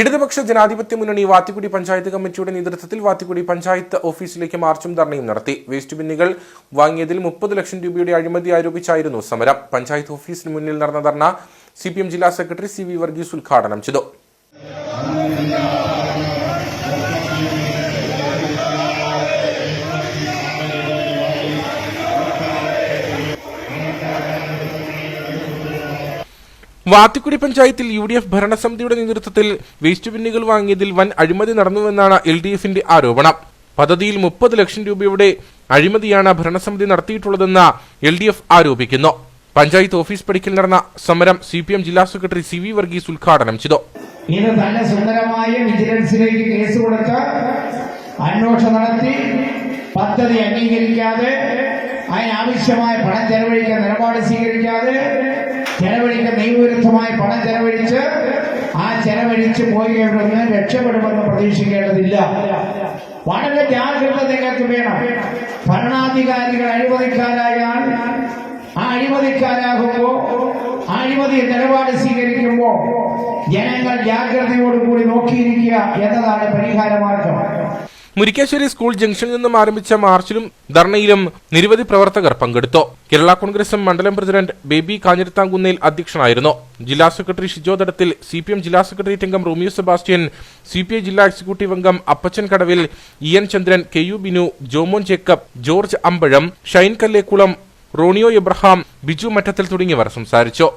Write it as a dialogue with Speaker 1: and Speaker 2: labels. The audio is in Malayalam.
Speaker 1: ഇടതുപക്ഷ ജനാധിപത്യ മുന്നണി വാത്തിക്കുടി പഞ്ചായത്ത് കമ്മിറ്റിയുടെ നേതൃത്വത്തിൽ വാത്തിക്കുടി പഞ്ചായത്ത് ഓഫീസിലേക്ക് മാർച്ചും ധർണയും നടത്തി. വേസ്റ്റ് ബിന്നുകൾ വാങ്ങിയതിൽ മുപ്പത് ലക്ഷം രൂപയുടെ അഴിമതി ആരോപിച്ചായിരുന്നു സമരം. പഞ്ചായത്ത് ഓഫീസിന് മുന്നിൽ നടന്ന ധർണ സി ജില്ലാ സെക്രട്ടറി സി വി വർഗീസ് ഉദ്ഘാടനം ചെയ്തു. വാത്തിക്കുടി പഞ്ചായത്തിൽ യു ഡി എഫ് ഭരണസമിതിയുടെ നേതൃത്വത്തിൽ വേസ്റ്റ് ബിന്നുകൾ വാങ്ങിയതിൽ വൻ അഴിമതി നടന്നുവെന്നാണ് എൽ ഡി എഫിന്റെ ആരോപണം. പദ്ധതിയിൽ മുപ്പത് ലക്ഷം രൂപയുടെ അഴിമതിയാണ് ഭരണസമിതി നടത്തിയിട്ടുള്ളതെന്ന് എൽ ഡി എഫ് ആരോപിക്കുന്നു. പഞ്ചായത്ത് ഓഫീസ് പടിക്കൽ നടന്ന സമരം സി പി എം ജില്ലാ സെക്രട്ടറി സി വി വർഗീസ് ഉദ്ഘാടനം ചെയ്തു.
Speaker 2: ഇന്ന് തന്നെ സുന്ദരമായ വിജിലൻസിലേക്ക് കേസ് കൊടുത്ത് അന്വേഷണം നടത്തി പദ്ധതി അംഗീകരിക്കാതെ അതിനാവശ്യമായ പണം ചെലവഴിക്കാൻ നിലപാട് സ്വീകരിക്കാതെ നിയമവിരുദ്ധമായ പണം ചെലവഴിച്ച് ആ ചെലവഴിച്ച് പോയി നിന്ന് രക്ഷപ്പെടുമെന്ന് പ്രതീക്ഷിക്കേണ്ടതില്ല. വളരെ ജാഗ്രത നിങ്ങൾക്ക് വേണം. ഭരണാധികാരികൾ അഴിമതിക്കാരായാൽ ആ അഴിമതിക്കാരാകുമ്പോ ആ അഴിമതി നിലപാട് ജനങ്ങൾ ജാഗ്രതയോടുകൂടി നോക്കിയിരിക്കുക എന്നതാണ് പരിഹാരമാർഗം.
Speaker 1: മുരിക്കാശ്ശേരി സ്കൂൾ ജംഗ്ഷനിൽ നിന്നും ആരംഭിച്ച മാർച്ചിലും ധർണയിലും നിരവധി പ്രവർത്തകർ പങ്കെടുത്തു. കേരള കോൺഗ്രസ് മണ്ഡലം പ്രസിഡന്റ് ബേബി കാഞ്ഞിരത്താങ്കുന്നേൽ അധ്യക്ഷനായിരുന്നു. ജില്ലാ secretary Shijo Thadathil C P M ജില്ലാ സെക്രട്ടേറിയറ്റ് അംഗം Romeo Sebastian C P I ജില്ലാ എക്സിക്യൂട്ടീവ് അംഗം Appachan Kadavil E N Chandran K U Binu Jomon Jacob George Ambazham Shine Kallekulam Roniyo Abraham Biju Mattathil തുടങ്ങിയവർ സംസാരിച്ചു.